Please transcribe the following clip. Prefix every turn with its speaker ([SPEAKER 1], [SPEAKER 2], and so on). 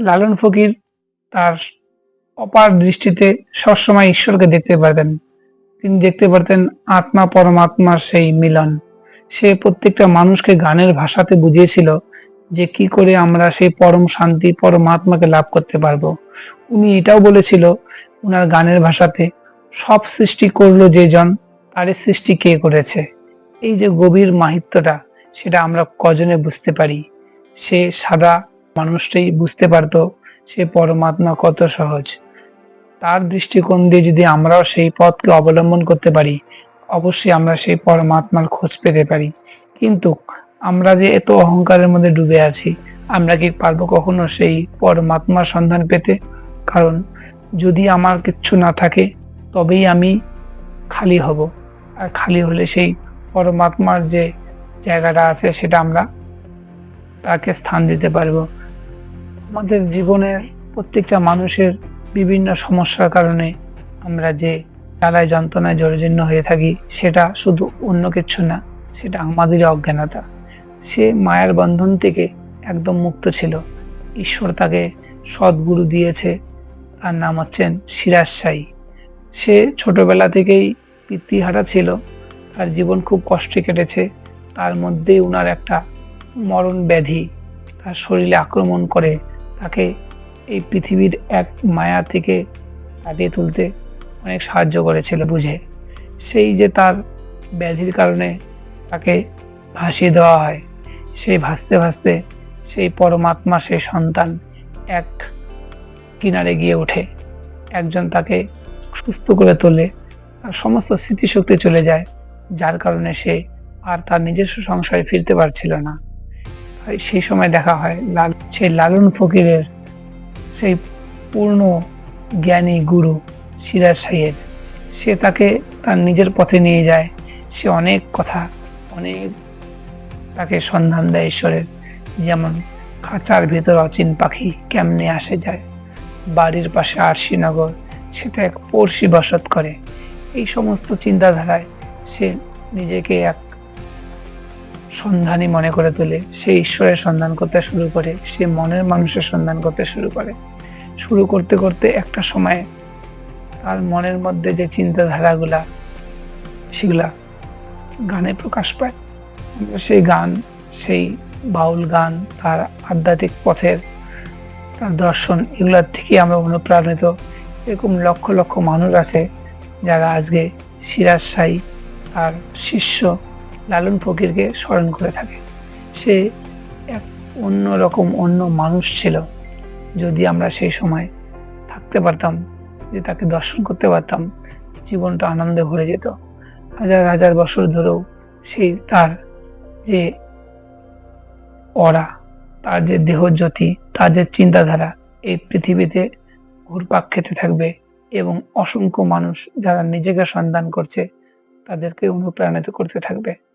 [SPEAKER 1] লালন ফকির তার অপার দৃষ্টিতে সবসময় ঈশ্বরকে দেখতে পারতেন। তিনি দেখতে পারতেন আত্মা পরমাত্মার সেই মিলন। সে প্রত্যেকটা মানুষকে গানের ভাষাতে বুঝিয়েছিল যে কি করে আমরা সেই পরম শান্তি, পরমাত্মাকে লাভ করতে পারব। উনি এটাও বলেছিল, উনার গানের ভাষাতে, সব সৃষ্টি করল যে জন, তারই সৃষ্টি কে করেছে। এই যে গভীর মাহিত্যটা, সেটা আমরা কজনে বুঝতে পারি। সে সাদা মানুষটাই বুঝতে পারতো সে পরমাত্মা কত সহজ। তার দৃষ্টিকোণ দিয়ে যদি আমরাও সেই পথকে অবলম্বন করতে পারি, অবশ্যই আমরা সেই পরমাত্মার খোঁজ পেতে পারি। কিন্তু আমরা যে এত অহংকারের মধ্যে ডুবে আছি, আমরা কি পারব কখনো সেই পরমাত্মার সন্ধান পেতে? কারণ যদি আমার কিচ্ছু না থাকে, তবেই আমি খালি হব। আর খালি হলে সেই পরমাত্মার যে জায়গাটা আছে, সেটা আমরা তাকে স্থান দিতে পারব। আমাদের জীবনের প্রত্যেকটা মানুষের বিভিন্ন সমস্যার কারণে আমরা যে জ্বালায় যন্ত্রণায় জর্জীর্ণ হয়ে থাকি, সেটা শুধু অন্য কিছু না, সেটা আমাদেরই অজ্ঞানতা। সে মায়ার বন্ধন থেকে একদম মুক্ত ছিল। ঈশ্বর তাকে সদ্গুরু দিয়েছে। তার নাম হচ্ছেন সিরাজশাহী সে ছোটবেলা থেকেই পিতৃহারা ছিল। তার জীবন খুব কষ্টে কেটেছে। তার মধ্যেই উনার একটা মরণ ব্যাধি তার শরীরে আক্রমণ করে তাকে এই পৃথিবীর এক মায়া থেকে কাটিয়ে তুলতে অনেক সাহায্য করেছিল বুঝে। সেই যে তার ব্যাধির কারণে তাকে ভাসিয়ে দেওয়া হয় সেই ভাসতে ভাসতে সেই পরমাত্মা সেই সন্তান এক কিনারে গিয়ে ওঠে। একজন তাকে সুস্থ করে তোলে, তার সমস্ত স্মৃতিশক্তি চলে যায়, যার কারণে সে আর তার নিজস্ব সংসারে ফিরতে পারছিল না। সেই সময় দেখা হয় লাল, সেই লালন ফকিরের সেই পূর্ণ জ্ঞানী গুরু সিরাজ সাহেব সে তাকে তার নিজের পথে নিয়ে যায়। সে অনেক কথা, অনেক তাকে সন্ধান দেয় ঈশ্বরের। যেমন, খাঁচার ভেতর অচিন পাখি কেমনে আসে যায়? বাড়ির পাশে আরশিনগর সেটা এক পড়শি বসত করে। এই সমস্ত চিন্তাধারায় সে নিজেকে এক সন্ধানী মনে করে তোলে। সে ঈশ্বরের সন্ধান করতে শুরু করে, সে মনের মানুষের সন্ধান করতে শুরু করে। শুরু করতে করতে একটা সময়ে তার মনের মধ্যে যে চিন্তাধারাগুলা, সেগুলা গানে প্রকাশ পায়। সেই গান, সেই বাউল গান, তার আধ্যাত্মিক পথের, তার দর্শন, এগুলোর থেকে আমরা অনুপ্রাণিত। এরকম লক্ষ লক্ষ মানুষ আছে যারা আজকে সিরাজ সাই তার শিষ্য লালন ফকিরকে স্মরণ করে থাকে। সে এক অন্য রকম অন্য মানুষ ছিল। যদি আমরা সেই সময় থাকতে পারতাম, যে তাকে দর্শন করতে পারতাম, জীবনটা আনন্দে ভরে যেত। হাজার হাজার বছর ধরেও সেই তার যে অরা, তার যে দেহজ্যোতি, তার যে চিন্তাধারা, এই পৃথিবীতে ঘুরপাক খেতে থাকবে এবং অসংখ্য মানুষ যারা নিজেকে সন্ধান করছে, তাদেরকে অনুপ্রাণিত করতে থাকবে।